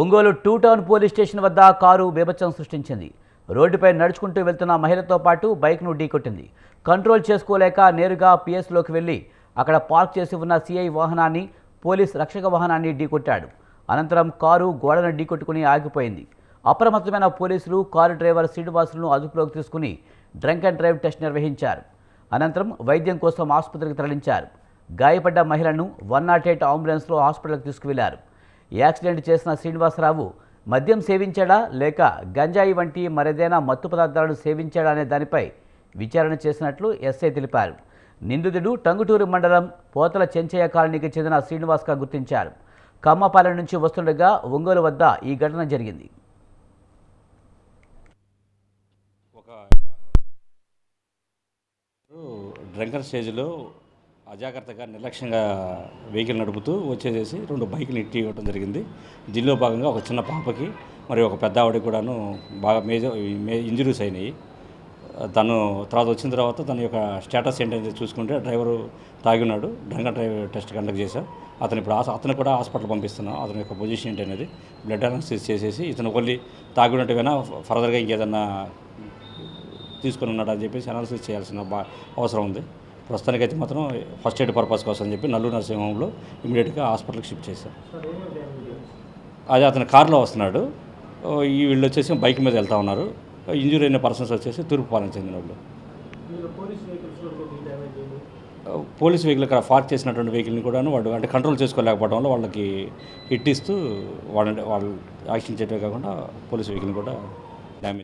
Ongole two town police station వద్ద car బీభత్సం సృష్టించింది. రోడ్డుపై నడుచుకుంటూ వెళ్తున్న మహిళతో పాటు బైక్ను ఢీకొట్టింది. కంట్రోల్ చేసుకోలేక నేరుగా పిఎస్లోకి వెళ్ళి అక్కడ పార్క్ చేసి ఉన్న సిఐ వాహనాన్ని పోలీస్ రక్షక వాహనాన్ని ఢీకొట్టాడు. అనంతరం కారు గోడను ఢీకొట్టుకుని ఆగిపోయింది. అప్రమత్తమైన పోలీసులు కారు డ్రైవర్ శ్రీనివాసులను అదుపులోకి తీసుకుని డ్రంక్ అండ్ డ్రైవ్ టెస్ట్ నిర్వహించారు. అనంతరం వైద్యం కోసం ఆసుపత్రికి తరలించారు. గాయపడ్డ మహిళను వన్ నాట్ ఎయిట్ అంబులెన్స్లో హాస్పిటల్కి తీసుకువెళ్ళారు. యాక్సిడెంట్ చేసిన శ్రీనివాసరావు మద్యం సేవించాడా లేక గంజాయి వంటి మరేదైనా మత్తు పదార్థాలను సేవించాడా అనే దానిపై విచారణ చేసినట్లు ఎస్ఐ తెలిపారు. నిందితుడు టంగుటూరు మండలం పోతల చెంచయ్య కాలనీకి చెందిన శ్రీనివాస్గా గుర్తించారు. కమ్మపాలెం నుంచి వస్తుండగా ఒంగోలు వద్ద ఈ ఘటన జరిగింది. ఒక డ్రంకర్ స్టేజ్లో అజాగ్రత్తగా నిర్లక్ష్యంగా వెహికల్ నడుపుతూ వచ్చేసేసి రెండు బైక్లు ఇట్టి ఇవ్వడం జరిగింది. దీనిలో భాగంగా ఒక చిన్న పాపకి మరి ఒక పెద్ద ఆవిడకి కూడాను బాగా మేజర్ ఇంజరీస్ అయినాయి. తను తర్వాత వచ్చిన తర్వాత తన యొక్క స్టేటస్ ఏంటనేది చూసుకుంటే డ్రైవరు తాగి ఉన్నాడు డ్రంక్ డ్రైవ్ టెస్ట్ కండక్ట్ చేశాం. అతను ఇప్పుడు అతను కూడా హాస్పిటల్ పంపిస్తున్నాం. అతని యొక్క పొజిషన్ ఏంటి అనేది బ్లడ్ అనాలిసిస్ చేసేసి ఇతను ఓన్లీ తాగి ఉన్నట్టుగా ఫర్దర్గా ఇంకేదన్నా తీసుకుని ఉన్నాడు అని చెప్పేసి అనాలిసిస్ చేయాల్సిన బా అవసరం ఉంది. ప్రస్తుతానికైతే మాత్రం ఫస్ట్ ఎయిడ్ పర్పస్ కోసం అని చెప్పి నల్లూరు నర్సింగ్ హోమ్లో ఇమీడియట్గా హాస్పిటల్కి షిఫ్ట్ చేశాం. అదే అతను కారులో వస్తున్నాడు. ఈ వీళ్ళు వచ్చేసి బైక్ మీద వెళ్తా ఉన్నారు. ఇంజూరీ అయిన పర్సన్స్ వచ్చేసి తూర్పు పాలన చెందిన వాళ్ళు. పోలీస్ వెహికల్ ఇక్కడ పార్క్ చేసినటువంటి వెహికల్ని కూడాను వాడు అంటే కంట్రోల్ చేసుకోలేకపోవడం వల్ల వాళ్ళకి హిట్ ఇస్తూ వాళ్ళని వాళ్ళు యాక్షన్ చేయడమే కాకుండా పోలీస్ వెహికల్ని కూడా డ్యామేజ్